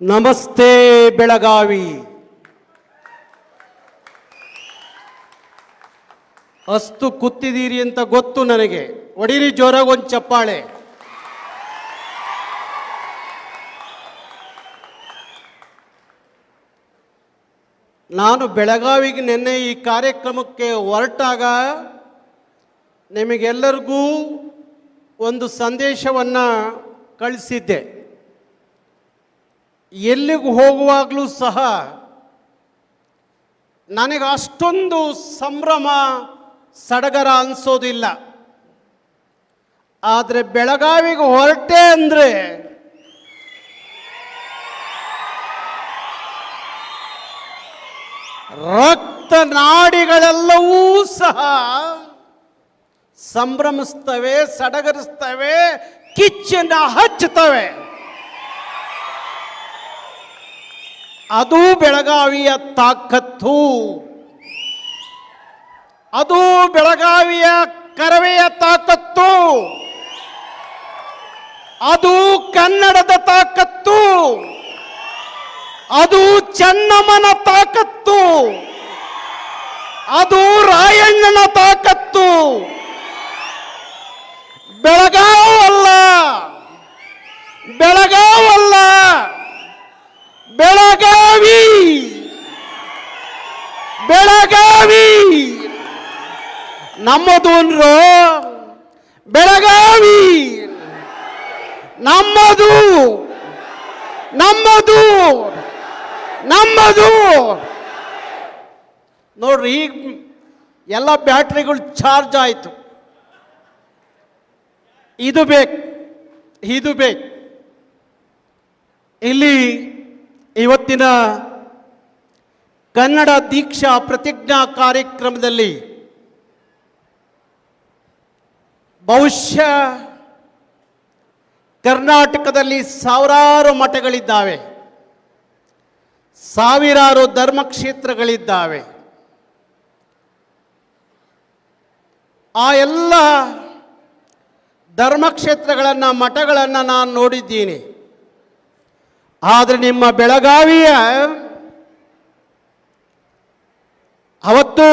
ನಮಸ್ತೆ ಬೆಳಗಾವಿ. ಅಸ್ತು ಕುತ್ತಿದ್ದೀರಿ ಅಂತ ಗೊತ್ತು ನನಗೆ. ಒಡೀರಿ ಜೋರಾಗಿ ಒಂದು ಚಪ್ಪಾಳೆ. ನಾನು ಬೆಳಗಾವಿಗೆ ನಿನ್ನೆ ಈ ಕಾರ್ಯಕ್ರಮಕ್ಕೆ ಹೊರಟಾಗ ನಿಮಗೆಲ್ಲರಿಗೂ ಒಂದು ಸಂದೇಶವನ್ನು ಕಳಿಸಿದ್ದೆ. ಎಲ್ಲಿಗೂ ಹೋಗುವಾಗಲೂ ಸಹ ನನಗೆ ಅಷ್ಟೊಂದು ಸಂಭ್ರಮ ಸಡಗರ ಅನಿಸೋದಿಲ್ಲ. ಆದರೆ ಬೆಳಗಾವಿಗೆ ಹೊರಟೆ ಅಂದರೆ ರಕ್ತ ನಾಡಿಗಳೆಲ್ಲವೂ ಸಹ ಸಂಭ್ರಮಿಸ್ತವೆ, ಸಡಗರಿಸ್ತವೆ, ಕಿಚ್ಚನ್ನು ಹಚ್ಚುತ್ತವೆ. ಅದು ಬೆಳಗಾವಿಯ ತಾಕತ್ತು. ಅದು ಬೆಳಗಾವಿಯ ಕರವೆಯ ತಾಕತ್ತು. ಅದು ಕನ್ನಡದ ತಾಕತ್ತು. ಅದು ಚೆನ್ನಮ್ಮನ ತಾಕತ್ತು. ಅದು ರಾಯಣ್ಣನ ತಾಕತ್ತು. ಬೆಳಗಾವಲ್ಲ ಬೆಳಗಾವಲ್ಲ ಬೆಳಗಾವಿ ಬೆಳಗಾವಿ ನಮ್ಮದು ಅಂದ್ರು ಬೆಳಗಾವಿ. ನಮ್ಮದು ನಮ್ಮದು ನಮ್ಮದು. ನೋಡ್ರಿ, ಈಗ ಎಲ್ಲ ಬ್ಯಾಟ್ರಿಗಳು ಚಾರ್ಜ್ ಆಯಿತು. ಇದು ಬೇಕು ಇದು ಬೇಕು. ಇಲ್ಲಿ ಇವತ್ತಿನ ಕನ್ನಡ ದೀಕ್ಷಾ ಪ್ರತಿಜ್ಞಾ ಕಾರ್ಯಕ್ರಮದಲ್ಲಿ ಬಹುಶಃ ಕರ್ನಾಟಕದಲ್ಲಿ ಸಾವಿರಾರು ಮಠಗಳಿದ್ದಾವೆ. ಸಾವಿರಾರು ಧರ್ಮಕ್ಷೇತ್ರಗಳಿದ್ದಾವೆ ಆ ಎಲ್ಲ ಧರ್ಮಕ್ಷೇತ್ರಗಳನ್ನು ಮಠಗಳನ್ನು ನಾನು ನೋಡಿದ್ದೀನಿ. ಆದರೆ ನಿಮ್ಮ ಬೆಳಗಾವಿಯ ಅವತ್ತು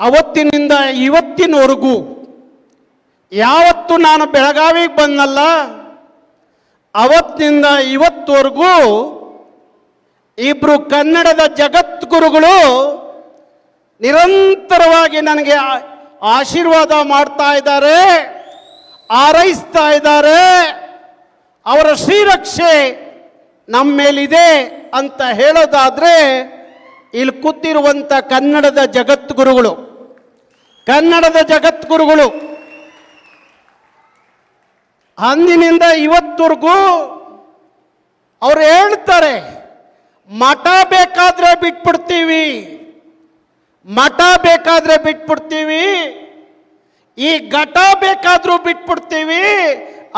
ಅವತ್ತಿನಿಂದ ಇವತ್ತಿನವರೆಗೂ ಯಾವತ್ತು ನಾನು ಬೆಳಗಾವಿಗೆ ಬಂದಲ್ಲ, ಅವತ್ತಿನಿಂದ ಇವತ್ತುವರೆಗೂ ಇಬ್ಬರು ಕನ್ನಡದ ಜಗದ್ಗುರುಗಳು ನಿರಂತರವಾಗಿ ನನಗೆ ಆಶೀರ್ವಾದ ಮಾಡ್ತಾ ಇದ್ದಾರೆ ಆರೈಸ್ತಾ ಇದ್ದಾರೆ. ಅವರ ಶ್ರೀರಕ್ಷೆ ನಮ್ಮ ಮೇಲಿದೆ ಅಂತ ಹೇಳೋದಾದರೆ, ಇಲ್ಲಿ ಕೂತಿರುವಂಥ ಕನ್ನಡದ ಜಗದ್ಗುರುಗಳು. ಕನ್ನಡದ ಜಗದ್ಗುರುಗಳು. ಅಂದಿನಿಂದ ಇವತ್ತವರೆಗೂ ಅವ್ರು ಹೇಳ್ತಾರೆ, ಮಠ ಬೇಕಾದ್ರೆ ಬಿಟ್ಬಿಡ್ತೀವಿ, ಮಠ ಬೇಕಾದ್ರೆ ಬಿಟ್ಬಿಡ್ತೀವಿ, ಈ ಘಟ ಬೇಕಾದ್ರೂ ಬಿಟ್ಬಿಡ್ತೀವಿ,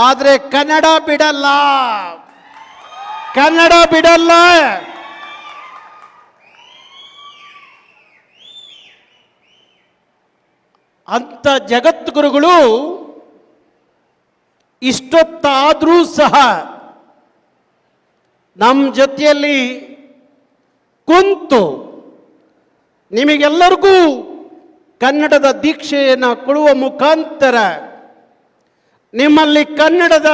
ಆದ್ರೆ ಕನ್ನಡ ಬಿಡಲ್ಲ. ಕನ್ನಡ ಬಿಡಲ್ಲ. ಅಂತ ಜಗದ್ಗುರುಗಳು ಇಷ್ಟೊತ್ತಾದರೂ ಸಹ ನಮ್ಮ ಜೊತೆಯಲ್ಲಿ ಕುಂತು ನಿಮಗೆಲ್ಲರಿಗೂ ಕನ್ನಡದ ದೀಕ್ಷೆಯನ್ನು ಕೊಡುವ ಮುಖಾಂತರ ನಿಮ್ಮಲ್ಲಿ ಕನ್ನಡದ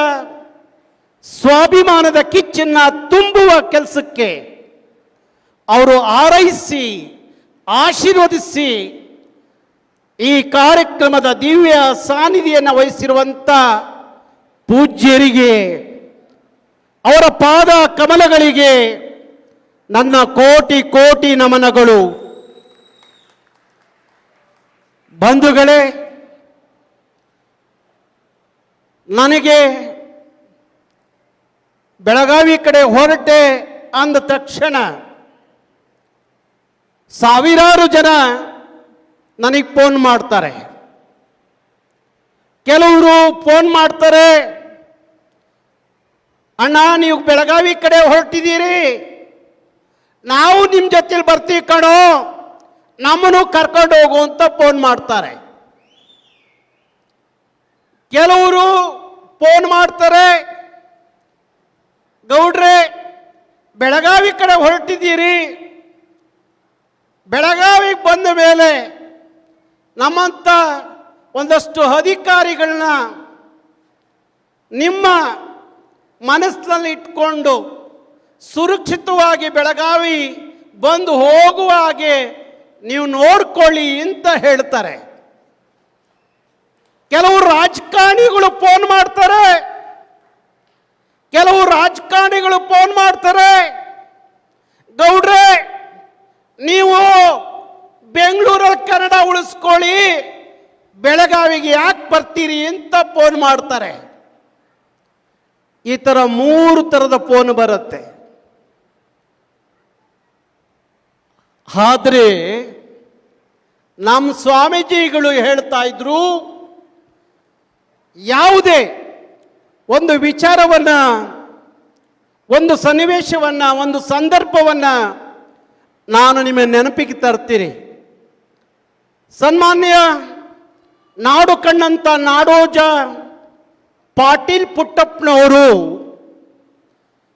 ಸ್ವಾಭಿಮಾನದ ಕಿಚ್ಚನ್ನು ತುಂಬುವ ಕೆಲಸಕ್ಕೆ ಅವರು ಆರೈಸಿ, ಆಶೀರ್ವದಿಸಿ ಈ ಕಾರ್ಯಕ್ರಮದ ದಿವ್ಯ ಸಾನ್ನಿಧಿಯನ್ನು ವಹಿಸಿರುವಂಥ ಪೂಜ್ಯರಿಗೆ, ಅವರ ಪಾದ ಕಮಲಗಳಿಗೆ ನನ್ನ ಕೋಟಿ ಕೋಟಿ ನಮನಗಳು. ಬಂಧುಗಳೇ, ನನಗೆ ಬೆಳಗಾವಿ ಕಡೆ ಹೊರಟೆ ಅಂದ ತಕ್ಷಣ ಸಾವಿರಾರು ಜನ ನನಗೆ ಫೋನ್ ಮಾಡ್ತಾರೆ. ಕೆಲವರು ಫೋನ್ ಮಾಡ್ತಾರೆ, ಅಣ್ಣ, ನೀವು ಬೆಳಗಾವಿ ಕಡೆ ಹೊರಟಿದ್ದೀರಿ. ನಾವು ನಿಮ್ಮ ಜೊತೆಲಿ ಬರ್ತೀವಿ ಕಣೋ. ನಮ್ಮನ್ನು ಕರ್ಕೊಂಡು ಹೋಗು ಅಂತ ಫೋನ್ ಮಾಡ್ತಾರೆ. ಕೆಲವರು ಫೋನ್ ಮಾಡ್ತಾರೆ, ಗೌಡ್ರೆ, ಬೆಳಗಾವಿ ಕಡೆ ಹೊರಟಿದ್ದೀರಿ. ಬೆಳಗಾವಿಗೆ ಬಂದ ಮೇಲೆ ನಮ್ಮಂಥ ಒಂದಷ್ಟು ಅಧಿಕಾರಿಗಳನ್ನ ನಿಮ್ಮ ಮನಸ್ಸಿನಲ್ಲಿ ಇಟ್ಕೊಂಡು ಸುರಕ್ಷಿತವಾಗಿ ಬೆಳಗಾವಿ ಬಂದು ಹೋಗುವ ಹಾಗೆ ನೀವು ನೋಡ್ಕೊಳ್ಳಿ ಅಂತ ಹೇಳ್ತಾರೆ. ಕೆಲವು ರಾಜಕಾರಣಿಗಳು ಫೋನ್ ಮಾಡ್ತಾರೆ. ಕೆಲವು ರಾಜಕಾರಣಿಗಳು ಫೋನ್ ಮಾಡ್ತಾರೆ. ಗೌಡ್ರೆ, ನೀವು ಬೆಂಗಳೂರಲ್ಲಿ ಕನ್ನಡ ಉಳಿಸ್ಕೊಳ್ಳಿ. ಬೆಳಗಾವಿಗೆ ಯಾಕೆ ಬರ್ತೀರಿ ಅಂತ ಫೋನ್ ಮಾಡ್ತಾರೆ. ಈ ಥರ ಮೂರು ಥರದ ಫೋನ್ ಬರುತ್ತೆ. ಆದರೆ ನಮ್ಮ ಸ್ವಾಮೀಜಿಗಳು ಹೇಳ್ತಾ ಇದ್ರು, ಯಾವುದೇ ಒಂದು ವಿಚಾರವನ್ನ, ಒಂದು ಸನ್ನಿವೇಶವನ್ನ, ಒಂದು ಸಂದರ್ಭವನ್ನ ನಾನು ನಿಮ್ಮ ನೆನಪಿಗೆ ತರ್ತೀನಿ. ಸನ್ಮಾನ್ಯ ನಾಡು ಕಣ್ಣಂತ ನಾಡೋಜ ಪಾಟೀಲ್ ಪುಟ್ಟಪ್ಪನವರು,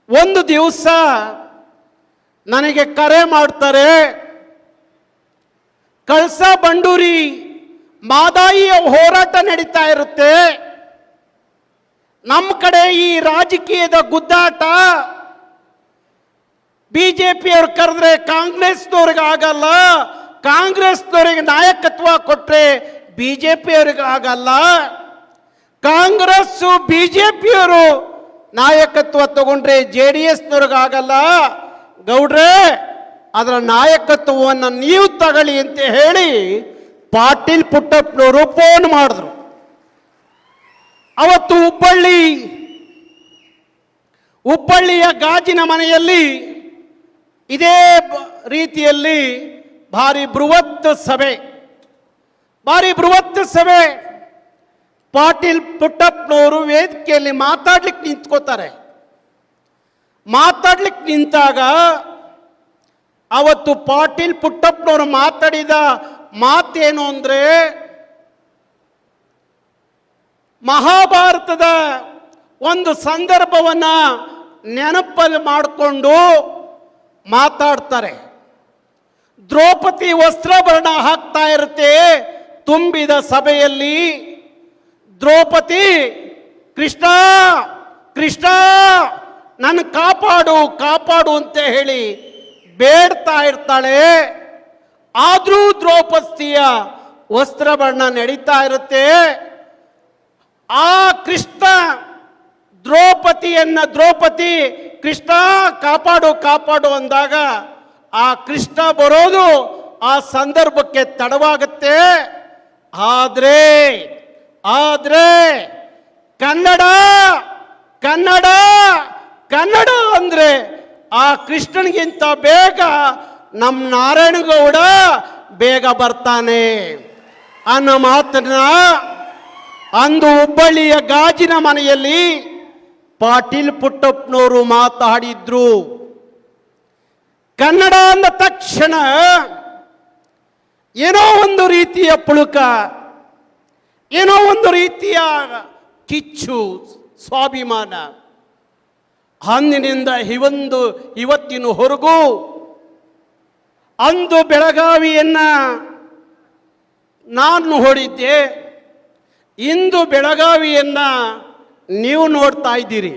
ಒಂದು ದಿವಸ ನನಗೆ ಕರೆ ಮಾಡ್ತಾರೆ, ಕಳಸ ಬಂಡೂರಿ ಮಾದಾಯಿಯ ಹೋರಾಟ ನಡೀತಾ ಇರುತ್ತೆ. ನಮ್ಮ ಕಡೆ ಈ ರಾಜಕೀಯದ ಗುದ್ದಾಟ ಬಿಜೆಪಿಯವ್ರು ಕರೆದ್ರೆ ಕಾಂಗ್ರೆಸ್ನವ್ರಿಗೆ ಆಗಲ್ಲ. ಕಾಂಗ್ರೆಸ್ನವರಿಗೆ ನಾಯಕತ್ವ ಕೊಟ್ರೆ ಬಿಜೆಪಿಯವ್ರಿಗೆ ಆಗಲ್ಲ ಕಾಂಗ್ರೆಸ್ ಪಿಯವರು ನಾಯಕತ್ವ ತಗೊಂಡ್ರೆ ಜೆ ಡಿ ಎಸ್ನವ್ರಿಗೆ ಆಗಲ್ಲ ಗೌಡ್ರೆ, ಅದರ ನಾಯಕತ್ವವನ್ನು ನೀವು ತಗೊಳ್ಳಿ ಅಂತ ಹೇಳಿ ಪಾಟೀಲ್ ಪುಟ್ಟಪ್ಪನವರು ಫೋನ್ ಮಾಡಿದ್ರು. ಅವತ್ತು ಹುಬ್ಬಳ್ಳಿ, ಹುಬ್ಬಳ್ಳಿಯ ಗಾಜಿನ ಮನೆಯಲ್ಲಿ ಇದೇ ರೀತಿಯಲ್ಲಿ ಭಾರಿ ಬೃಹತ್ ಸಭೆ. ಭಾರಿ ಬೃಹತ್ ಸಭೆ. ಪಾಟೀಲ್ ಪುಟ್ಟಪ್ಪನವರು ವೇದಿಕೆಯಲ್ಲಿ ಮಾತಾಡ್ಲಿಕ್ಕೆ ನಿಂತ್ಕೋತಾರೆ. ಮಾತಾಡ್ಲಿಕ್ಕೆ ನಿಂತಾಗ ಅವತ್ತು ಪಾಟೀಲ್ ಪುಟ್ಟಪ್ಪನವರು ಮಾತಾಡಿದ ಮಾತೇನು ಅಂದರೆ, ಮಹಾಭಾರತದ ಒಂದು ಸಂದರ್ಭವನ್ನ ನೆನಪಲ್ಲಿ ಮಾಡಿಕೊಂಡು ಮಾತಾಡ್ತಾರೆ. ದ್ರೌಪದಿ ವಸ್ತ್ರಭರಣ ಹಾಕ್ತಾ ಇರುತ್ತೆ. ತುಂಬಿದ ಸಭೆಯಲ್ಲಿ ದ್ರೌಪದಿ, ಕೃಷ್ಣ ಕೃಷ್ಣ ನನ್ನ ಕಾಪಾಡು ಕಾಪಾಡು ಅಂತ ಹೇಳಿ ಬೇಡ್ತಾ ಇರ್ತಾಳೆ. ಆದರೂ ದ್ರೌಪದಿಯ ವಸ್ತ್ರಭರಣ ನಡೀತಾ ಇರುತ್ತೆ. ಆ ಕೃಷ್ಣ ದ್ರೌಪದಿಯನ್ನ, ದ್ರೌಪದಿ, ಕೃಷ್ಣ, ಕಾಪಾಡು ಕಾಪಾಡು ಅಂದಾಗ ಆ ಕೃಷ್ಣ ಬರೋದು ಆ ಸಂದರ್ಭಕ್ಕೆ ತಡವಾಗುತ್ತೆ. ಆದ್ರೆ ಆದ್ರೆ, ಕನ್ನಡ ಕನ್ನಡ ಕನ್ನಡ ಅಂದ್ರೆ ಆ ಕೃಷ್ಣನಿಗಿಂತ ಬೇಗ ನಮ್ಮ ನಾರಾಯಣಗೌಡ ಬೇಗ ಬರ್ತಾನೆ. ಅನ್ನೋ ಮಾತನ್ನ ಅಂದು ಹುಬ್ಬಳ್ಳಿಯ ಗಾಜಿನ ಮನೆಯಲ್ಲಿ ಪಾಟೀಲ್ ಪುಟ್ಟಪ್ಪನವರು ಮಾತಾಡಿದ್ರು. ಕನ್ನಡ ಅಂದ ತಕ್ಷಣ ಏನೋ ಒಂದು ರೀತಿಯ ಪುಳುಕ, ಏನೋ ಒಂದು ರೀತಿಯ ಕಿಚ್ಚು, ಸ್ವಾಭಿಮಾನ. ಅಂದಿನಿಂದ ಇವೊಂದು ಇವತ್ತಿನ ಹೊರಗೂ ಅಂದು ಬೆಳಗಾವಿಯನ್ನ ನಾನು ಹೊಡಿದ್ದೆ ಇಂದು ಬೆಳಗಾವಿಯನ್ನ ನೀವು ನೋಡ್ತಾ ಇದ್ದೀರಿ.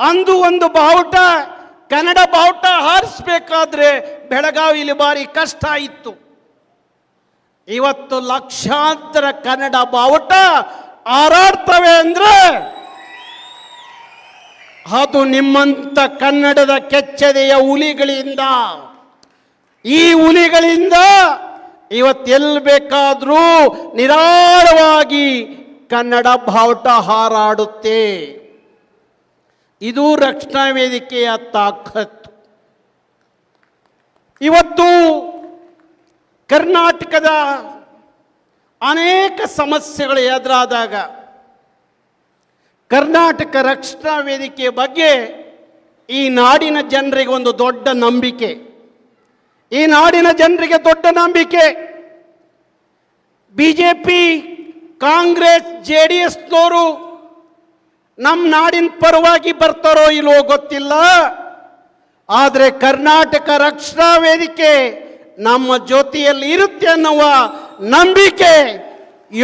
ಅಂದು ಒಂದು ಬಾವುಟ ಕನ್ನಡ ಬಾವುಟ ಹಾರಿಸ್ಬೇಕಾದ್ರೆ ಬೆಳಗಾವಿಲಿ ಭಾರಿ ಕಷ್ಟ ಇತ್ತು. ಇವತ್ತು ಲಕ್ಷಾಂತರ ಕನ್ನಡ ಬಾವುಟ ಹಾರಾಡ್ತವೆ ಅಂದ್ರೆ ಅದು ನಿಮ್ಮಂತ ಕನ್ನಡದ ಕೆಚ್ಚದೆಯ ಹುಲಿಗಳಿಂದ. ಈ ಹುಲಿಗಳಿಂದ ಇವತ್ತೆಲ್ಲಿ ಬೇಕಾದರೂ ನಿರಾಳವಾಗಿ ಕನ್ನಡ ಬಾವುಟ ಹಾರಾಡುತ್ತೆ. ಇದು ರಕ್ಷಣಾ ವೇದಿಕೆಯ ತಾಕತ್ತು. ಇವತ್ತು ಕರ್ನಾಟಕದ ಅನೇಕ ಸಮಸ್ಯೆಗಳು ಎದುರಾದಾಗ ಕರ್ನಾಟಕ ರಕ್ಷಣಾ ವೇದಿಕೆಯ ಬಗ್ಗೆ ಈ ನಾಡಿನ ಜನರಿಗೆ ಒಂದು ದೊಡ್ಡ ನಂಬಿಕೆ. ಈ ನಾಡಿನ ಜನರಿಗೆ ದೊಡ್ಡ ನಂಬಿಕೆ ಬಿಜೆಪಿ, ಕಾಂಗ್ರೆಸ್, ಜೆ ಡಿ ಎಸ್ನವರು ನಮ್ಮ ನಾಡಿನ ಪರವಾಗಿ ಬರ್ತಾರೋ ಇಲ್ವೋ ಗೊತ್ತಿಲ್ಲ. ಆದರೆ ಕರ್ನಾಟಕ ರಕ್ಷಣಾ ವೇದಿಕೆ ನಮ್ಮ ಜೊತೆಯಲ್ಲಿ ಇರುತ್ತೆ ಅನ್ನುವ ನಂಬಿಕೆ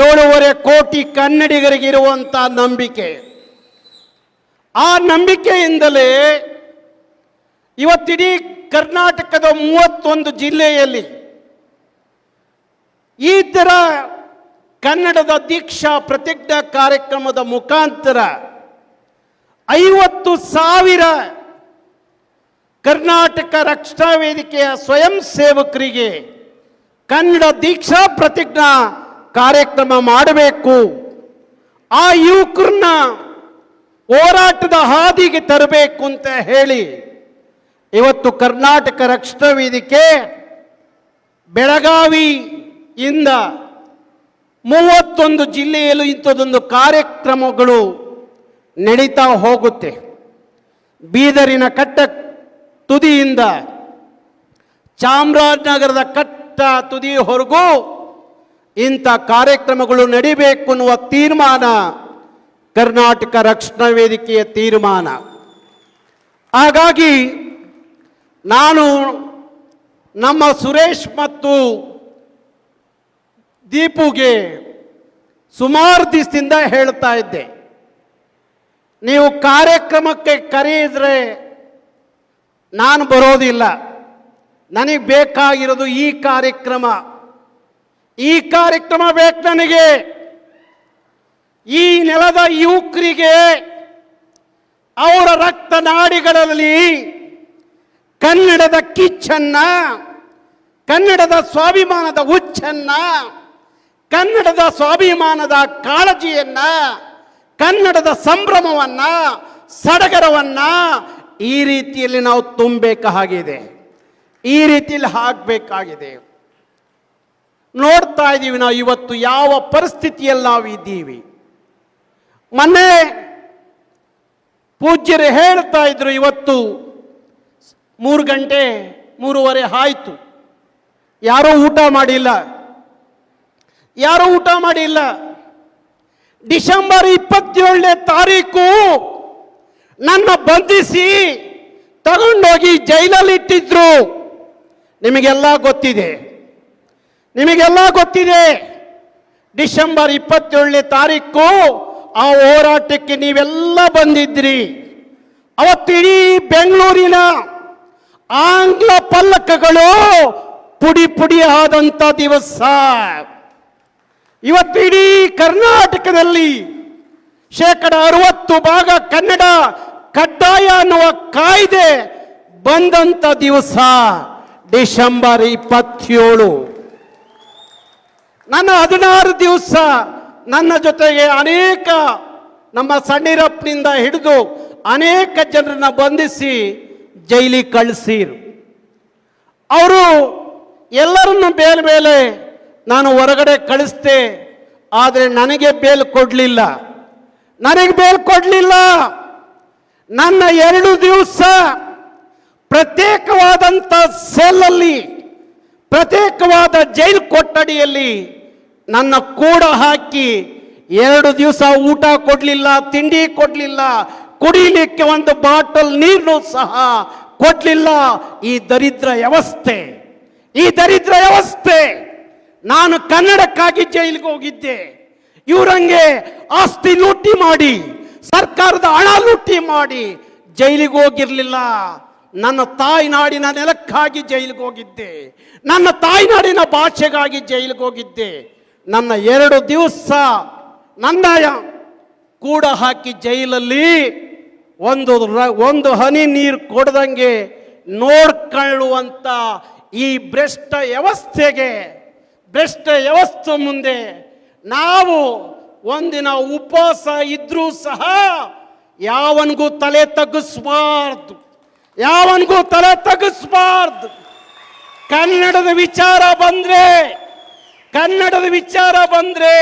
ಏಳೂವರೆ ಕೋಟಿ ಕನ್ನಡಿಗರಿಗಿರುವಂಥ ನಂಬಿಕೆ. ಆ ನಂಬಿಕೆಯಿಂದಲೇ ಇವತ್ತಿಡೀ ಕರ್ನಾಟಕದ ಮೂವತ್ತೊಂದು ಜಿಲ್ಲೆಯಲ್ಲಿ ಈ ಥರ ಕನ್ನಡದ ದೀಕ್ಷಾ ಪ್ರತಿಜ್ಞಾ ಕಾರ್ಯಕ್ರಮದ ಮುಖಾಂತರ ಐವತ್ತು ಸಾವಿರ ಕರ್ನಾಟಕ ರಕ್ಷಣಾ ವೇದಿಕೆಯ ಸ್ವಯಂ ಸೇವಕರಿಗೆ ಕನ್ನಡ ದೀಕ್ಷಾ ಪ್ರತಿಜ್ಞಾ ಕಾರ್ಯಕ್ರಮ ಮಾಡಬೇಕು. ಆ ಯುವಕರನ್ನ ಹೋರಾಟದ ಹಾದಿಗೆ ತರಬೇಕು ಅಂತ ಹೇಳಿ ಇವತ್ತು ಕರ್ನಾಟಕ ರಕ್ಷಣಾ ವೇದಿಕೆ ಬೆಳಗಾವಿಯಿಂದ ಮೂವತ್ತೊಂದು ಜಿಲ್ಲೆಯಲ್ಲೂ ಇಂಥದ್ದೊಂದು ಕಾರ್ಯಕ್ರಮಗಳು ನಡೀತಾ ಹೋಗುತ್ತೆ. ಬೀದರಿನ ಕಟ್ಟ ತುದಿಯಿಂದ ಚಾಮರಾಜನಗರದ ಕಟ್ಟ ತುದಿಯವರೆಗೂ ಇಂಥ ಕಾರ್ಯಕ್ರಮಗಳು ನಡಿಬೇಕು ಅನ್ನುವ ತೀರ್ಮಾನ ಕರ್ನಾಟಕ ರಕ್ಷಣಾ ವೇದಿಕೆಯ ತೀರ್ಮಾನ. ಹಾಗಾಗಿ ನಾನು ನಮ್ಮ ಸುರೇಶ್ ಮತ್ತು ದೀಪುಗೆ ಸುಮಾರು ದಿವಸದಿಂದ ಹೇಳ್ತಾ ಇದ್ದೆ. ನೀವು ಕಾರ್ಯಕ್ರಮಕ್ಕೆ ಕರೆಯಿದ್ರೆ ನಾನು ಬರೋದಿಲ್ಲ. ನನಗೆ ಬೇಕಾಗಿರೋದು ಈ ಕಾರ್ಯಕ್ರಮ. ಈ ಕಾರ್ಯಕ್ರಮ ಬೇಕು ನನಗೆ. ಈ ನೆಲದ ಯುವಕರಿಗೆ ಅವರ ರಕ್ತನಾಡಿಗಳಲ್ಲಿ ಕನ್ನಡದ ಕಿಚ್ಚನ್ನ, ಕನ್ನಡದ ಸ್ವಾಭಿಮಾನದ ಹುಚ್ಚನ್ನ, ಕನ್ನಡದ ಸ್ವಾಭಿಮಾನದ ಕಾಳಜಿಯನ್ನ ಕನ್ನಡದ ಸಂಭ್ರಮವನ್ನ, ಸಡಗರವನ್ನ ಈ ರೀತಿಯಲ್ಲಿ ನಾವು ತುಂಬಬೇಕಾಗಿದೆ ಈ ರೀತಿಯಲ್ಲಿ ಹಾಕಬೇಕಾಗಿದೆ. ನೋಡ್ತಾ ಇದ್ದೀವಿ ನಾವು ಇವತ್ತು ಯಾವ ಪರಿಸ್ಥಿತಿಯಲ್ಲಿ ನಾವು ಇದ್ದೀವಿ. ಮೊನ್ನೆ ಪೂಜ್ಯರು ಹೇಳ್ತಾ ಇದ್ರು ಇವತ್ತು, ಮೂರು ಗಂಟೆ ಮೂರುವರೆ ಆಯ್ತು. ಯಾರೂ ಊಟ ಮಾಡಿಲ್ಲ. ಯಾರೂ ಊಟ ಮಾಡಿಲ್ಲ. ಡಿಸೆಂಬರ್ ಇಪ್ಪತ್ತೇಳನೇ ತಾರೀಕು ನನ್ನ ಬಂಧಿಸಿ ತಗೊಂಡೋಗಿ ಜೈಲಲ್ಲಿ ಇಟ್ಟಿದ್ರು. ನಿಮಗೆಲ್ಲ ಗೊತ್ತಿದೆ. ನಿಮಗೆಲ್ಲ ಗೊತ್ತಿದೆ. ಡಿಸೆಂಬರ್ ಇಪ್ಪತ್ತೇಳನೇ ತಾರೀಕು ಆ ಹೋರಾಟಕ್ಕೆ ನೀವೆಲ್ಲ ಬಂದಿದ್ರಿ. ಅವತ್ತಿಡೀ ಬೆಂಗಳೂರಿನ ಆಂಗ್ಲ ಪಲ್ಲಕ್ಕಗಳು ಪುಡಿ ಪುಡಿ ಆದಂಥ ದಿವಸ. ಇವತ್ತು ಇಡೀ ಕರ್ನಾಟಕದಲ್ಲಿ ಶೇಕಡ ಅರವತ್ತು ಭಾಗ ಕನ್ನಡ ಕಡ್ಡಾಯ ಅನ್ನುವ ಕಾಯ್ದೆ ಬಂದಂತ ದಿವಸ ಡಿಸೆಂಬರ್ ಇಪ್ಪತ್ತೇಳು. ನನ್ನ ಹದಿನಾರು ದಿವಸ ನನ್ನ ಜೊತೆಗೆ ಅನೇಕ ನಮ್ಮ ಸಣ್ಣೀರಪ್ಪನಿಂದ ಹಿಡಿದು ಅನೇಕ ಜನರನ್ನ ಬಂಧಿಸಿ ಜೈಲಿಗೆ ಕಳಿಸಿರು. ಅವರು ಎಲ್ಲರನ್ನು ಬೇರೆ ಮೇಲೆ ನಾನು ಹೊರಗಡೆ ಕಳಿಸ್ದೆ, ಆದರೆ ನನಗೆ ಬೇಲ್ ಕೊಡಲಿಲ್ಲ. ನನಗೆ ಬೇಲ್ ಕೊಡಲಿಲ್ಲ. ನನ್ನ ಎರಡು ದಿವಸ ಪ್ರತ್ಯೇಕವಾದಂಥ ಸೆಲ್ಲಲ್ಲಿ, ಪ್ರತ್ಯೇಕವಾದ ಜೈಲು ಕೊಠಡಿಯಲ್ಲಿ ನನ್ನ ಕೂಡ ಹಾಕಿ ಎರಡು ದಿವಸ ಊಟ ಕೊಡಲಿಲ್ಲ, ತಿಂಡಿ ಕೊಡಲಿಲ್ಲ, ಕುಡಿಲಿಕ್ಕೆ ಒಂದು ಬಾಟಲ್ ನೀರು ಸಹ ಕೊಡಲಿಲ್ಲ. ಈ ದರಿದ್ರ ವ್ಯವಸ್ಥೆ, ಈ ದರಿದ್ರ ವ್ಯವಸ್ಥೆ. ನಾನು ಕನ್ನಡಕ್ಕಾಗಿ ಜೈಲಿಗೆ ಹೋಗಿದ್ದೆ. ಇವರಂಗೆ ಆಸ್ತಿ ಲೂಟಿ ಮಾಡಿ, ಸರ್ಕಾರದ ಹಣ ಲೂಟಿ ಮಾಡಿ ಜೈಲಿಗೆ ಹೋಗಿರಲಿಲ್ಲ. ನನ್ನ ತಾಯ್ನಾಡಿನ ನೆಲಕ್ಕಾಗಿ ಜೈಲಿಗೆ ಹೋಗಿದ್ದೆ. ನನ್ನ ತಾಯ್ನಾಡಿನ ಭಾಷೆಗಾಗಿ ಜೈಲಿಗೆ ಹೋಗಿದ್ದೆ. ನನ್ನ ಎರಡು ದಿವಸ ನಂದಾಯ ಕೂಡ ಹಾಕಿ ಜೈಲಲ್ಲಿ ಒಂದು ಒಂದು ಹನಿ ನೀರು ಕೊಡದಂಗೆ ನೋಡ್ಕೊಳ್ಳುವಂಥ ಈ ಭ್ರಷ್ಟ ವ್ಯವಸ್ಥೆಗೆ ಭ್ರಷ್ಟ ವ್ಯವಸ್ಥೆ ಮುಂದೆ. ನಾವು ಒಂದಿನ ಉಪವಾಸ ಇದ್ರೂ ಸಹ ಯಾವನಿಗೂ ತಲೆ ತಗ್ಗಿಸ್ಬಾರ್ದು. ಯಾವನಿಗೂ ತಲೆ ತಗ್ಗಿಸ್ಬಾರ್ದು. ಕನ್ನಡದ ವಿಚಾರ ಬಂದರೆ, ಕನ್ನಡದ ವಿಚಾರ ಬಂದರೆ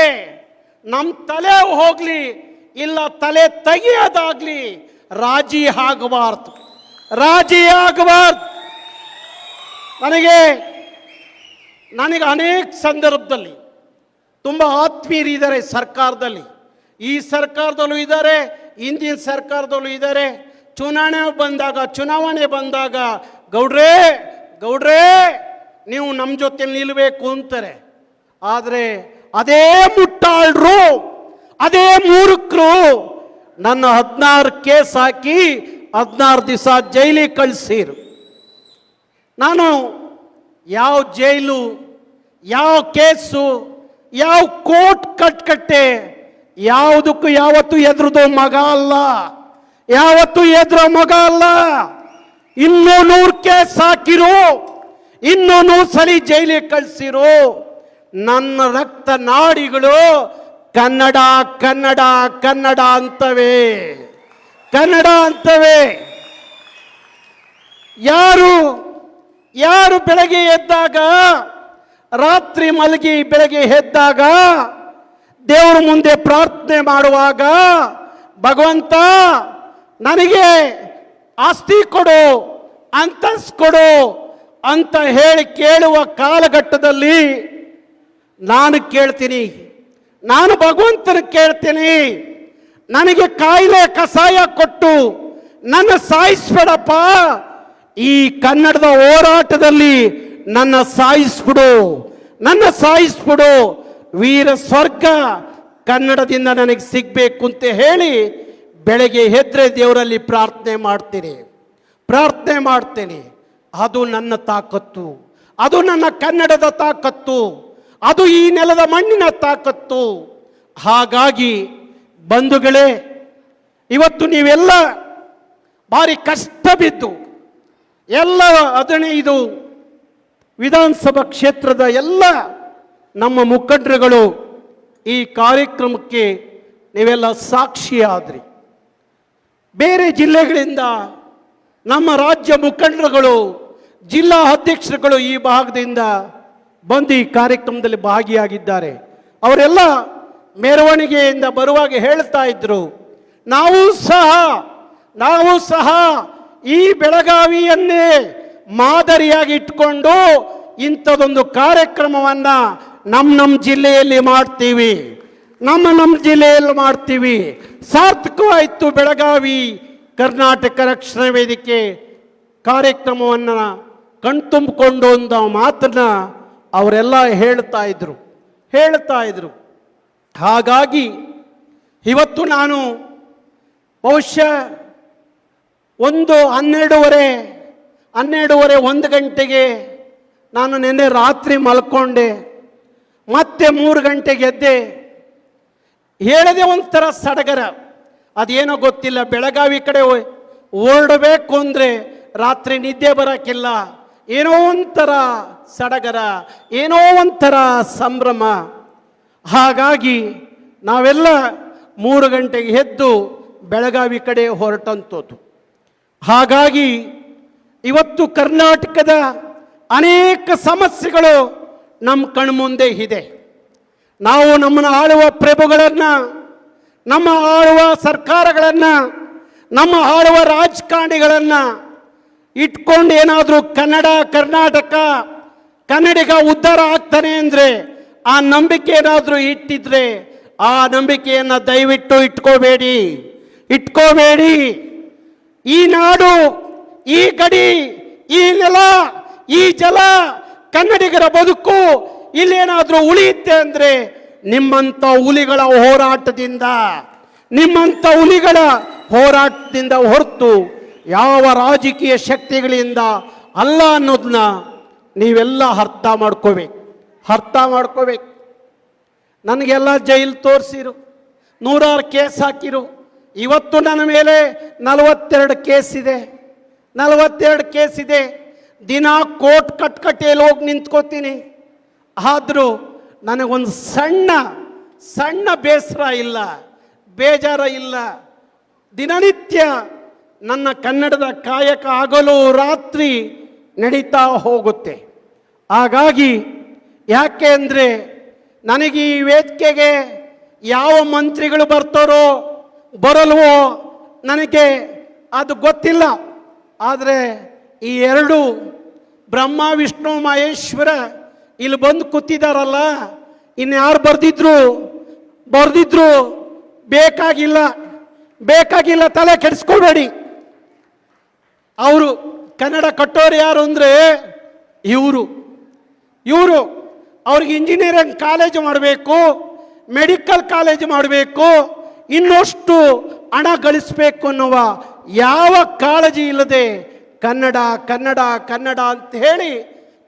ನಮ್ಮ ತಲೆ ಹೋಗಲಿ, ಇಲ್ಲ ತಲೆ ತೆಗೆಯೋದಾಗ್ಲಿ ರಾಜಿ ಆಗಬಾರ್ದು. ರಾಜಿ ಆಗಬಾರ್ದು. ನನಗೆ ನನಗೆ ಅನೇಕ ಸಂದರ್ಭದಲ್ಲಿ ತುಂಬ ಆತ್ಮೀಯರಿದ್ದಾರೆ ಸರ್ಕಾರದಲ್ಲಿ. ಈ ಸರ್ಕಾರದಲ್ಲೂ ಇದ್ದಾರೆ, ಹಿಂದಿನ ಸರ್ಕಾರದಲ್ಲೂ ಇದ್ದಾರೆ. ಚುನಾವಣೆ ಬಂದಾಗ ಚುನಾವಣೆ ಬಂದಾಗ, ಗೌಡ್ರೇ ಗೌಡ್ರೇ, ನೀವು ನಮ್ಮ ಜೊತೆ ನಿಲ್ಲಬೇಕು ಅಂತಾರೆ. ಆದರೆ ಅದೇ ಮುಟ್ಟಾಳ್ರು, ಅದೇ ಮೂರ್ಖರು, ನನ್ನ ಹದಿನಾರು ಕೇಸ್ ಹಾಕಿ ಹದಿನಾರು ದಿವಸ ಜೈಲಿಗೆ ಕಳಿಸಿರು. ನಾನು ಯಾವ ಜೈಲು, ಯಾವ ಕೇಸು, ಯಾವ ಕೋರ್ಟ್ ಕಟ್ಕಟ್ಟೆ, ಯಾವುದಕ್ಕೂ ಯಾವತ್ತು ಎದುರುದು ಮಗ ಅಲ್ಲ. ಯಾವತ್ತು ಎದುರ ಮಗ ಅಲ್ಲ. ಇನ್ನೂ ನೂರು ಕೇಸ್ ಹಾಕಿರು ಇನ್ನೂ ನೂರು ಸಲಿ ಜೈಲಿಗೆ ಕಳಿಸಿರು ನನ್ನ ರಕ್ತ ನಾಡಿಗಳು ಕನ್ನಡ ಕನ್ನಡ ಕನ್ನಡ ಅಂತವೆ. ಕನ್ನಡ ಅಂತವೆ. ಯಾರು ಯಾರು ಬೆಳಗ್ಗೆ ಎದ್ದಾಗ, ರಾತ್ರಿ ಮಲಗಿ ಬೆಳಗ್ಗೆ ಎದ್ದಾಗ, ದೇವರ ಮುಂದೆ ಪ್ರಾರ್ಥನೆ ಮಾಡುವಾಗ, ಭಗವಂತ, ನನಗೆ ಆಸ್ತಿ ಕೊಡು, ಅಂತಸ್ ಕೊಡು ಅಂತ ಹೇಳಿ ಕೇಳುವ ಕಾಲಘಟ್ಟದಲ್ಲಿ ನಾನು ಕೇಳ್ತೀನಿ. ನಾನು ಭಗವಂತನ ಕೇಳ್ತೀನಿ. ನನಗೆ ಕಾಯಿಲೆ ಕಸಾಯ ಕೊಟ್ಟು ನನ್ನ ಸಾಯಿಸ್ಬೇಡಪ್ಪ. ಈ ಕನ್ನಡದ ಹೋರಾಟದಲ್ಲಿ ನನ್ನ ಸಾಯಿಸ್ಬಿಡು ನನ್ನ ಸಾಯಿಸ್ಬಿಡು. ವೀರ ಸ್ವರ್ಗ ಕನ್ನಡದಿಂದ ನನಗೆ ಸಿಗಬೇಕು ಅಂತ ಹೇಳಿ ಬೆಳಗ್ಗೆ ಹೆದ್ರೆ ದೇವರಲ್ಲಿ ಪ್ರಾರ್ಥನೆ ಮಾಡ್ತೀನಿ. ಪ್ರಾರ್ಥನೆ ಮಾಡ್ತೇನೆ. ಅದು ನನ್ನ ತಾಕತ್ತು, ಅದು ನನ್ನ ಕನ್ನಡದ ತಾಕತ್ತು, ಅದು ಈ ನೆಲದ ಮಣ್ಣಿನ ತಾಕತ್ತು. ಹಾಗಾಗಿ ಬಂಧುಗಳೇ, ಇವತ್ತು ನೀವೆಲ್ಲ ಭಾರಿ ಕಷ್ಟ ಬಿದ್ದು ಎಲ್ಲ ಹದಿನೈದು ವಿಧಾನಸಭಾ ಕ್ಷೇತ್ರದ ಎಲ್ಲ ನಮ್ಮ ಮುಖಂಡರುಗಳು ಈ ಕಾರ್ಯಕ್ರಮಕ್ಕೆ ನೀವೆಲ್ಲ ಸಾಕ್ಷಿಯಾದ್ರಿ. ಬೇರೆ ಜಿಲ್ಲೆಗಳಿಂದ ನಮ್ಮ ರಾಜ್ಯ ಮುಖಂಡರುಗಳು, ಜಿಲ್ಲಾ ಅಧ್ಯಕ್ಷರುಗಳು ಈ ಭಾಗದಿಂದ ಬಂದು ಈ ಕಾರ್ಯಕ್ರಮದಲ್ಲಿ ಭಾಗಿಯಾಗಿದ್ದಾರೆ. ಅವರೆಲ್ಲ ಮೆರವಣಿಗೆಯಿಂದ ಬರುವಾಗ ಹೇಳ್ತಾ ಇದ್ರು, ನಾವು ಸಹ ನಾವು ಸಹ ಈ ಬೆಳಗಾವಿಯನ್ನೇ ಮಾದರಿಯಾಗಿ ಇಟ್ಕೊಂಡು ಇಂಥದೊಂದು ಕಾರ್ಯಕ್ರಮವನ್ನ ನಮ್ಮ ನಮ್ಮ ಜಿಲ್ಲೆಯಲ್ಲಿ ಮಾಡ್ತೀವಿ. ನಮ್ಮ ನಮ್ಮ ಜಿಲ್ಲೆಯಲ್ಲಿ ಮಾಡ್ತೀವಿ. ಸಾರ್ಥಕವಾಯಿತು ಬೆಳಗಾವಿ ಕರ್ನಾಟಕ ರಕ್ಷಣಾ ವೇದಿಕೆ ಕಾರ್ಯಕ್ರಮವನ್ನು ಕಣ್ತುಂಬಿಕೊಂಡು ಒಂದು ಮಾತನ್ನ ಅವರೆಲ್ಲ ಹೇಳ್ತಾ ಇದ್ರು. ಹೇಳ್ತಾ ಇದ್ರು. ಹಾಗಾಗಿ ಇವತ್ತು ನಾನು ಬಹುಶಃ ಒಂದು ಹನ್ನೆರಡೂವರೆ ಹನ್ನೆರಡೂವರೆ ಒಂದು ಗಂಟೆಗೆ ನಾನು ನಿನ್ನೆ ರಾತ್ರಿ ಮಲ್ಕೊಂಡೆ. ಮತ್ತೆ ಮೂರು ಗಂಟೆಗೆ ಎದ್ದೆ. ಹೇಳದೆ ಒಂಥರ ಸಡಗರ. ಅದೇನೋ ಗೊತ್ತಿಲ್ಲ, ಬೆಳಗಾವಿ ಕಡೆ ಓಡಬೇಕು ಅಂದರೆ ರಾತ್ರಿ ನಿದ್ದೆ ಬರೋಕ್ಕಿಲ್ಲ. ಏನೋ ಒಂಥರ ಸಡಗರ, ಏನೋ ಒಂಥರ ಸಂಭ್ರಮ. ಹಾಗಾಗಿ ನಾವೆಲ್ಲ ಮೂರು ಗಂಟೆಗೆ ಎದ್ದು ಬೆಳಗಾವಿ ಕಡೆ ಹೊರಟಂಥದ್ದು ಹಾಗಾಗಿ ಇವತ್ತು ಕರ್ನಾಟಕದ ಅನೇಕ ಸಮಸ್ಯೆಗಳು ನಮ್ಮ ಕಣ್ಮುಂದೆ ಇದೆ. ನಾವು ನಮ್ಮನ್ನು ಆಳುವ ಪ್ರಭುಗಳನ್ನು, ನಮ್ಮ ಆಳುವ ಸರ್ಕಾರಗಳನ್ನು, ನಮ್ಮ ಆಳುವ ರಾಜಕಾರಣಿಗಳನ್ನು ಇಟ್ಕೊಂಡು ಏನಾದರೂ ಕನ್ನಡ, ಕರ್ನಾಟಕ, ಕನ್ನಡಿಗ ಉದ್ಧಾರ ಆಗ್ತಾನೆ ಅಂದರೆ ಆ ನಂಬಿಕೆ ಏನಾದರೂ ಇಟ್ಟಿದ್ರೆ ಆ ನಂಬಿಕೆಯನ್ನು ದಯವಿಟ್ಟು ಇಟ್ಕೋಬೇಡಿ. ಇಟ್ಕೋಬೇಡಿ. ಈ ನಾಡು, ಈ ಗಡಿ, ಈ ನೆಲ, ಈ ಜಲ, ಕನ್ನಡಿಗರ ಬದುಕು, ಇಲ್ಲೇನಾದರೂ ಉಳಿಯುತ್ತೆ ಅಂದರೆ ನಿಮ್ಮಂಥ ಹುಲಿಗಳ ಹೋರಾಟದಿಂದ, ನಿಮ್ಮಂಥ ಹುಲಿಗಳ ಹೋರಾಟದಿಂದ ಹೊರತು ಯಾವ ರಾಜಕೀಯ ಶಕ್ತಿಗಳಿಂದ ಅಲ್ಲ ಅನ್ನೋದನ್ನ ನೀವೆಲ್ಲ ಅರ್ಥ ಮಾಡ್ಕೋಬೇಕು. ಅರ್ಥ ಮಾಡ್ಕೋಬೇಕು. ನನಗೆಲ್ಲ ಜೈಲು ತೋರಿಸಿರು. ನೂರಾರು ಕೇಸ್ ಹಾಕಿರು. ಇವತ್ತು ನನ್ನ ಮೇಲೆ ನಲವತ್ತೆರಡು ಕೇಸ್ ಇದೆ. ನಲವತ್ತೆರಡು ಕೇಸ್ ಇದೆ. ದಿನ ಕೋರ್ಟ್ ಕಟ್ಕಟ್ಟೆಯಲ್ಲಿ ಹೋಗಿ ನಿಂತ್ಕೋತೀನಿ. ಆದರೂ ನನಗೊಂದು ಸಣ್ಣ ಸಣ್ಣ ಬೇಸರ ಇಲ್ಲ, ಬೇಜಾರ ಇಲ್ಲ. ದಿನನಿತ್ಯ ನನ್ನ ಕನ್ನಡದ ಕಾಯಕ ಆಗಲು ರಾತ್ರಿ ನಡೀತಾ ಹೋಗುತ್ತೆ. ಹಾಗಾಗಿ ಯಾಕೆ ಅಂದರೆ ನನಗೆ ಈ ವೇದಿಕೆಗೆ ಯಾವ ಮಂತ್ರಿಗಳು ಬರ್ತಾರೋ ಬರಲ್ವೋ? ನನಗೆ ಅದು ಗೊತ್ತಿಲ್ಲ. ಆದರೆ ಈ ಎರಡು ಬ್ರಹ್ಮ, ವಿಷ್ಣು, ಮಹೇಶ್ವರ ಇಲ್ಲಿ ಬಂದು ಕೂತಿದಾರಲ್ಲ, ಇನ್ಯಾರು ಬರೆದಿದ್ರು? ಬರೆದಿದ್ರು. ಬೇಕಾಗಿಲ್ಲ. ಬೇಕಾಗಿಲ್ಲ ತಲೆ ಕೆಡಿಸ್ಕೊಬೇಡಿ. ಅವರು ಕನ್ನಡ ಕಟ್ಟೋರು ಯಾರು ಅಂದರೆ ಇವರು. ಇವರು ಅವ್ರಿಗೆ ಇಂಜಿನಿಯರಿಂಗ್ ಕಾಲೇಜ್ ಮಾಡಬೇಕು ಮೆಡಿಕಲ್ ಕಾಲೇಜ್ ಮಾಡಬೇಕು. ಇನ್ನಷ್ಟು ಹಣ ಗಳಿಸಬೇಕು ಅನ್ನುವ ಯಾವ ಕಾಳಜಿ ಇಲ್ಲದೆ ಕನ್ನಡ ಕನ್ನಡ ಕನ್ನಡ ಅಂತ ಹೇಳಿ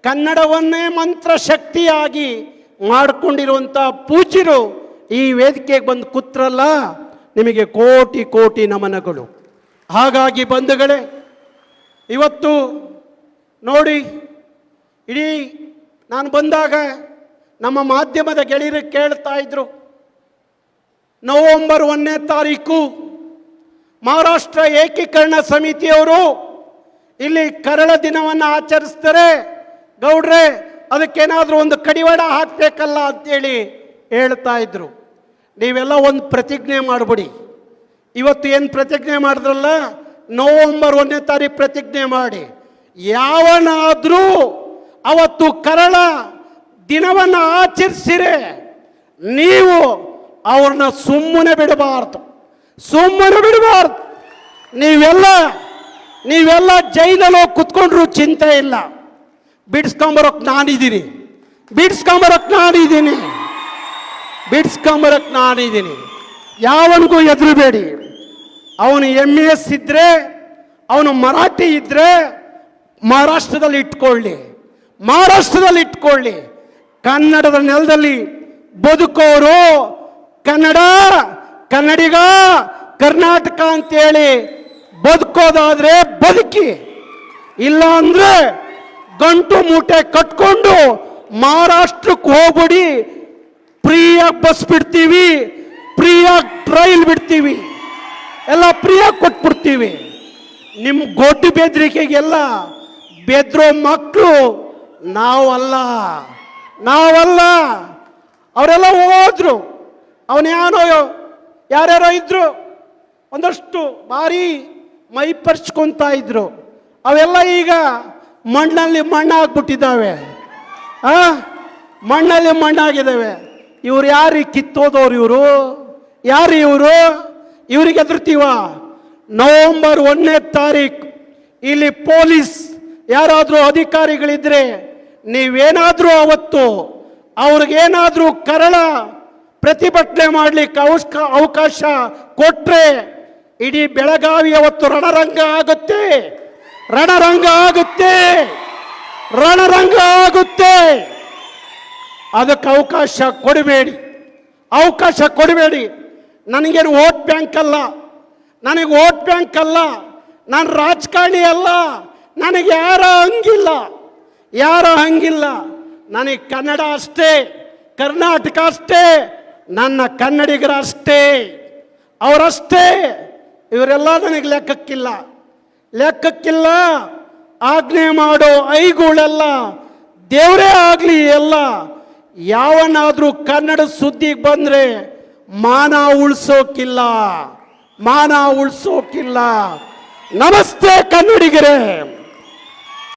ಕನ್ನಡವನ್ನೇ ಮಂತ್ರ ಶಕ್ತಿಯಾಗಿ ಮಾಡಿಕೊಂಡಿರುವಂಥ ಪೂಜ್ಯರು ಈ ವೇದಿಕೆಗೆ ಬಂದು ಕೂತ್ರಲ್ಲ, ನಿಮಗೆ ಕೋಟಿ ಕೋಟಿ ನಮನಗಳು. ಹಾಗಾಗಿ ಬಂಧುಗಳೇ, ಇವತ್ತು ನೋಡಿ, ಇಡೀ ನಾನು ಬಂದಾಗ ನಮ್ಮ ಮಾಧ್ಯಮದ ಗೆಳೆಯರು ಕೇಳ್ತಾ ಇದ್ರು. ನವೆಂಬರ್ ಒಂದನೇ ತಾರೀಕು ಮಹಾರಾಷ್ಟ್ರ ಏಕೀಕರಣ ಸಮಿತಿಯವರು ಇಲ್ಲಿ ಕರಳ ದಿನವನ್ನು ಆಚರಿಸ್ತಾರೆ. ಗೌಡ್ರೆ, ಅದಕ್ಕೇನಾದರೂ ಒಂದು ಕಡಿವಾಣ ಹಾಕಬೇಕಲ್ಲ ಅಂತೇಳಿ ಹೇಳ್ತಾ ಇದ್ರು. ನೀವೆಲ್ಲ ಒಂದು ಪ್ರತಿಜ್ಞೆ ಮಾಡಿಬಿಡಿ. ಇವತ್ತು ಏನು ಪ್ರತಿಜ್ಞೆ ಮಾಡಿದ್ರಲ್ಲ? ನವೆಂಬರ್ ಒಂದನೇ ತಾರೀಕು ಪ್ರತಿಜ್ಞೆ ಮಾಡಿ. ಯಾವನಾದರೂ ಅವತ್ತು ಕರಳ ದಿನವನ್ನು ಆಚರಿಸಿರೆ, ನೀವು ಅವ್ರನ್ನ ಸುಮ್ಮನೆ ಬಿಡಬಾರ್ದು. ಸುಮ್ಮನೆ ಬಿಡಬಾರ್ದು. ನೀವೆಲ್ಲ ನೀವೆಲ್ಲ ಜೈಲಲ್ಲಿ ಹೋಗಿ ಕುತ್ಕೊಂಡ್ರು ಚಿಂತೆ ಇಲ್ಲ. ಬಿಡಿಸ್ಕೊಂಬರೋಕ್ ನಾನಿದ್ದೀನಿ. ಬಿಡಿಸ್ಕೊಂಬರೋಕ್ ನಾನಿದ್ದೀನಿ. ಬಿಡಿಸ್ಕೊಂಬರಕ್ಕೆ ನಾನಿದ್ದೀನಿ. ಯಾವನಿಗೂ ಹೆದರಬೇಡಿ. ಅವನು ಎಂ ಎಸ್ ಇದ್ದರೆ ಅವನು ಮರಾಠಿ ಇದ್ದರೆ ಮಹಾರಾಷ್ಟ್ರದಲ್ಲಿ ಇಟ್ಕೊಳ್ಳಿ. ಮಹಾರಾಷ್ಟ್ರದಲ್ಲಿ ಇಟ್ಕೊಳ್ಳಿ. ಕನ್ನಡದ ನೆಲದಲ್ಲಿ ಬದುಕೋರು ಕನ್ನಡ, ಕನ್ನಡಿಗ, ಕರ್ನಾಟಕ ಅಂತೇಳಿ ಬದುಕೋದಾದ್ರೆ ಬದುಕಿ. ಇಲ್ಲ ಅಂದ್ರೆ ಗಂಟು ಮೂಟೆ ಕಟ್ಕೊಂಡು ಮಹಾರಾಷ್ಟ್ರಕ್ಕೆ ಹೋಗ್ಬಿಡಿ. ಫ್ರೀಯಾಗಿ ಬಸ್ ಬಿಡ್ತೀವಿ ಫ್ರೀಯಾಗಿ ಟ್ರೈಲ್ ಬಿಡ್ತೀವಿ. ಎಲ್ಲ ಫ್ರೀಯಾಗಿ ಕೊಟ್ಬಿಡ್ತೀವಿ. ನಿಮ್ಮ ಗೊಡ್ಡು ಬೆದರಿಕೆಗೆಲ್ಲ ಬೆದ್ರೋ ಮಕ್ಕಳು ನಾವಲ್ಲ. ನಾವಲ್ಲ. ಅವರೆಲ್ಲ ಹೋದ್ರು. ಅವನ್ಯಾನೋ ಯಾರ್ಯಾರೋ ಇದ್ರು, ಒಂದಷ್ಟು ಭಾರಿ ಮೈ ಪರ್ಚ್ಕೊಂತ ಇದ್ರು. ಅವೆಲ್ಲ ಈಗ ಮಣ್ಣಲ್ಲಿ ಮಣ್ಣಾಗ್ಬಿಟ್ಟಿದ್ದಾವೆ. ಆ, ಮಣ್ಣಲ್ಲಿ ಮಣ್ಣಾಗಿದ್ದಾವೆ. ಇವ್ರು ಯಾರು ಕಿತ್ತೋದವ್ರು ಇವರು? ಯಾರು ಇವರು? ಇವ್ರಿಗೆ ಎದುರ್ತೀವ? ನವೆಂಬರ್ ಒಂದನೇ ತಾರೀಕು ಇಲ್ಲಿ ಪೊಲೀಸ್ ಯಾರಾದರೂ ಅಧಿಕಾರಿಗಳಿದ್ರೆ ನೀವೇನಾದರೂ ಅವತ್ತು ಅವ್ರಿಗೇನಾದರೂ ಕರಳ ಪ್ರತಿಭಟನೆ ಮಾಡಲಿಕ್ಕೆ ಅವಶ್ಕ, ಅವಕಾಶ ಕೊಟ್ಟರೆ ಇಡೀ ಬೆಳಗಾವಿ ಅವತ್ತು ರಣರಂಗ ಆಗುತ್ತೆ. ರಣರಂಗ ಆಗುತ್ತೆ. ರಣರಂಗ ಆಗುತ್ತೆ. ಅದಕ್ಕೆ ಅವಕಾಶ ಕೊಡಬೇಡಿ. ಅವಕಾಶ ಕೊಡಬೇಡಿ. ನನಗೇನು ವೋಟ್ ಬ್ಯಾಂಕ್ ಅಲ್ಲ. ನನಗೆ ವೋಟ್ ಬ್ಯಾಂಕ್ ಅಲ್ಲ. ನಾನು ರಾಜಕಾರಣಿ ಅಲ್ಲ. ನನಗೆ ಯಾರ ಹಂಗಿಲ್ಲ. ಯಾರ ಹಂಗಿಲ್ಲ. ನನಗೆ ಕನ್ನಡ ಅಷ್ಟೇ, ಕರ್ನಾಟಕ ಅಷ್ಟೇ ನನ್ನ ಕನ್ನಡಿಗರ ಅಷ್ಟೇ ಅವರಷ್ಟೇ ಇವರೆಲ್ಲ ನನಗೆ ಲೆಕ್ಕಕ್ಕಿಲ್ಲ. ಲೆಕ್ಕಕ್ಕಿಲ್ಲ ಆಜ್ಞೆ ಮಾಡೋ ಐಗುಳೆಲ್ಲ ದೇವರೇ ಆಗಲಿ ಎಲ್ಲ. ಯಾವನಾದರೂ ಕನ್ನಡ ಸುದ್ದಿಗೆ ಬಂದ್ರೆ ಮಾನ ಉಳಿಸೋಕಿಲ್ಲ ಮಾನ ಉಳಿಸೋಕಿಲ್ಲ. ನಮಸ್ತೆ ಕನ್ನಡಿಗರೇ.